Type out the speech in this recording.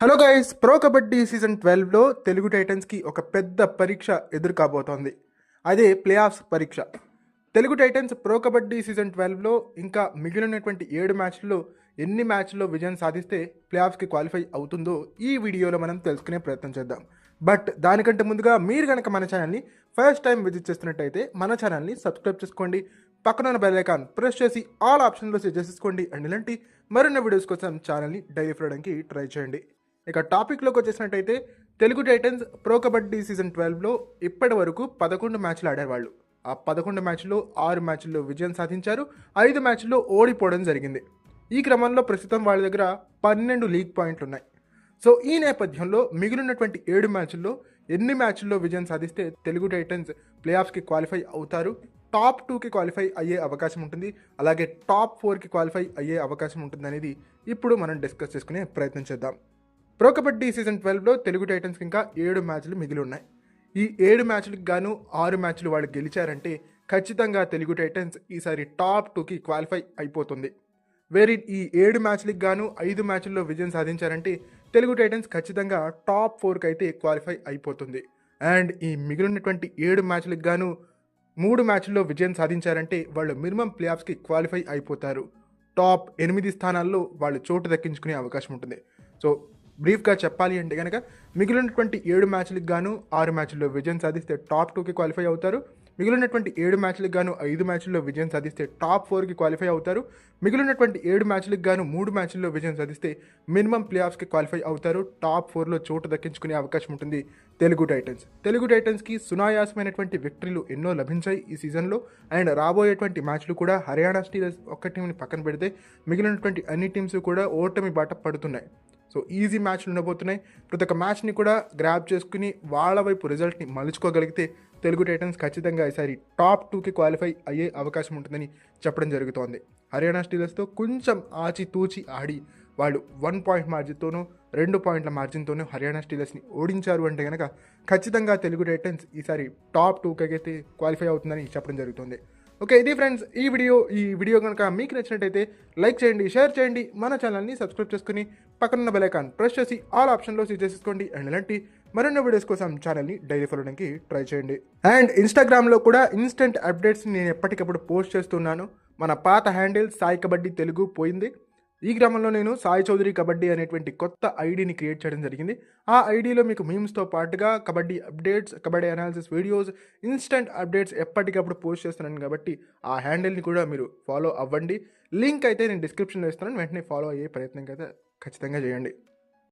Hello guys pro kabaddi season ట్వెల్వ్లో Telugu టైటన్స్కి ఒక పెద్ద పరీక్ష ఎదురు కాబోతోంది అదే ప్లే ఆఫ్స్ పరీక్ష. Telugu Titans pro kabaddi season ట్వెల్వ్లో ఇంకా మిగిలినటువంటి ఏడు మ్యాచ్ల్లో ఎన్ని మ్యాచ్ల్లో విజయం సాధిస్తే ప్లే ఆఫ్స్కి క్వాలిఫై అవుతుందో ఈ వీడియోలో మనం తెలుసుకునే ప్రయత్నం చేద్దాం. బట్ దానికంటే ముందుగా మీరు కనుక మన ఛానల్ని ఫస్ట్ టైం విజిట్ చేస్తున్నట్టయితే మన ఛానల్ని సబ్స్క్రైబ్ చేసుకోండి. పక్కన ఉన్న బెల్ ఐకాన్ ప్రెస్ చేసి ఆల్ ఆప్షన్లో సెట్ చేసేసుకోండి. అండ్ ఇలాంటి మరిన్ని వీడియోస్ కోసం ఛానల్ని డైలీ ఫాలోడానికి ట్రై చేయండి. ఇక టాపిక్లోకి వచ్చేసినట్టయితే Telugu Titans pro kabaddi season ట్వెల్వ్లో ఇప్పటి వరకు పదకొండు మ్యాచ్లు ఆడేవాళ్ళు ఆ పదకొండు మ్యాచ్లో ఆరు మ్యాచ్ల్లో విజయం సాధించారు ఐదు మ్యాచ్ల్లో ఓడిపోవడం జరిగింది. ఈ క్రమంలో ప్రస్తుతం వాళ్ళ దగ్గర పన్నెండు లీగ్ పాయింట్లు ఉన్నాయి. సో ఈ నేపథ్యంలో మిగిలినటువంటి ఏడు మ్యాచ్ల్లో ఎన్ని మ్యాచ్ల్లో విజయం సాధిస్తే తెలుగు టైటన్స్ ప్లే ఆఫ్స్కి క్వాలిఫై అవుతారు? టాప్ టూకి క్వాలిఫై అయ్యే అవకాశం ఉంటుంది. అలాగే టాప్ ఫోర్కి క్వాలిఫై అయ్యే అవకాశం ఉంటుంది అనేది ఇప్పుడు మనం డిస్కస్ చేసుకునే ప్రయత్నం చేద్దాం. ప్రో కబడ్డీ సీజన్ ట్వెల్వ్లో తెలుగు టైటన్స్కి ఇంకా ఏడు మ్యాచ్లు మిగిలి ఉన్నాయి. ఈ ఏడు మ్యాచ్లకు గాను ఆరు మ్యాచ్లు వాళ్ళు గెలిచారంటే ఖచ్చితంగా తెలుగు టైటన్స్ ఈసారి టాప్ టూకి క్వాలిఫై అయిపోతుంది. వేరే ఈ ఏడు మ్యాచ్లకు గాను ఐదు మ్యాచ్ల్లో విజయం సాధించారంటే తెలుగు టైటన్స్ ఖచ్చితంగా టాప్ ఫోర్కి అయితే క్వాలిఫై అయిపోతుంది. అండ్ ఈ మిగిలినటువంటి ఏడు మ్యాచ్లకు గాను మూడు మ్యాచ్ల్లో విజయం సాధించారంటే వాళ్ళు మినిమం ప్లే ఆఫ్స్కి క్వాలిఫై అయిపోతారు. టాప్ ఎనిమిది స్థానాల్లో వాళ్ళు చోటు దక్కించుకునే అవకాశం ఉంటుంది. సో బ్రీఫ్గా చెప్పాలి అంటే కనుక మిగిలినటువంటి ఏడు మ్యాచ్లకు గాను ఆరు మ్యాచ్ల్లో విజయం సాధిస్తే టాప్ టూకి క్వాలిఫై అవుతారు. మిగిలినటువంటి ఏడు మ్యాచ్లకు గాను ఐదు మ్యాచ్ల్లో విజయం సాధిస్తే టాప్ ఫోర్కి క్వాలిఫై అవుతారు. మిగిలినటువంటి ఏడు మ్యాచ్లకు గాను మూడు మ్యాచ్ల్లో విజయం సాధిస్తే మినిమం ప్లే ఆఫ్స్కి క్వాలిఫై అవుతారు. టాప్ ఫోర్లో చోటు దక్కించుకునే అవకాశం ఉంటుంది తెలుగు టైటన్స్. తెలుగు టైటన్స్కి సునాయాసమైనటువంటి విక్టరీలు ఎన్నో లభించాయి ఈ సీజన్లో. అండ్ రాబోయేటువంటి మ్యాచ్లు కూడా హర్యానా స్టీలర్స్ ఒక్క టీంని పక్కన పెడితే మిగిలినటువంటి అన్ని టీమ్స్ కూడా ఓటమి బాట పడుతున్నాయి. సో ఈజీ మ్యాచ్లు ఉండబోతున్నాయి. ప్రతి ఒక్క మ్యాచ్ని కూడా గ్రాప్ చేసుకుని వాళ్ళ వైపు రిజల్ట్ని మలుచుకోగలిగితే తెలుగు టైటన్స్ ఖచ్చితంగా ఈసారి టాప్ టూకి క్వాలిఫై అయ్యే అవకాశం ఉంటుందని చెప్పడం జరుగుతోంది. హర్యానా స్టీలర్స్తో కొంచెం ఆచి తూచి ఆడి వాళ్ళు వన్ పాయింట్ మార్జిన్తోనూ రెండు పాయింట్ల మార్జిన్తోనూ హర్యానా స్టీలర్స్ని ఓడించారు అంటే కనుక ఖచ్చితంగా తెలుగు టైటన్స్ ఈసారి టాప్ టూకి అయితే క్వాలిఫై అవుతుందని చెప్పడం జరుగుతుంది. ఓకే ఇది ఫ్రెండ్స్ ఈ వీడియో ఈ వీడియో కనుక మీకు నచ్చినట్టయితే లైక్ చేయండి షేర్ చేయండి మన ఛానల్ని సబ్స్క్రైబ్ చేసుకుని పక్కనున్న బెలైకాన్ ప్రెస్ చేసి ఆల్ ఆప్షన్లో సీజ్ చేసుకోండి అండ్ ఇలాంటి మరిన్ని వీడియోస్ కోసం ఛానల్ని డైలీ ఫాలోడానికి ట్రై చేయండి. అండ్ ఇన్స్టాగ్రామ్లో కూడా ఇన్స్టెంట్ అప్డేట్స్ నేను ఎప్పటికప్పుడు పోస్ట్ చేస్తున్నాను. మన పాత హ్యాండిల్ సాయి కబడ్డీ తెలుగు పోయింది. ఈ క్రమంలో నేను సాయి చౌదరి కబడ్డీ అనేటువంటి కొత్త ఐడిని క్రియేట్ చేయడం జరిగింది. ఆ ఐడిలో మీకు మీమ్స్తో పాటుగా kabaddi updates kabaddi analysis videos instant updates ఎప్పటికప్పుడు పోస్ట్ చేస్తున్నాను కాబట్టి ఆ హ్యాండిల్ని కూడా మీరు ఫాలో అవ్వండి. లింక్ అయితే నేను డిస్క్రిప్షన్లో ఇస్తున్నాను వెంటనే ఫాలో అయ్యే ప్రయత్నం అయితే ఖచ్చితంగా చేయండి.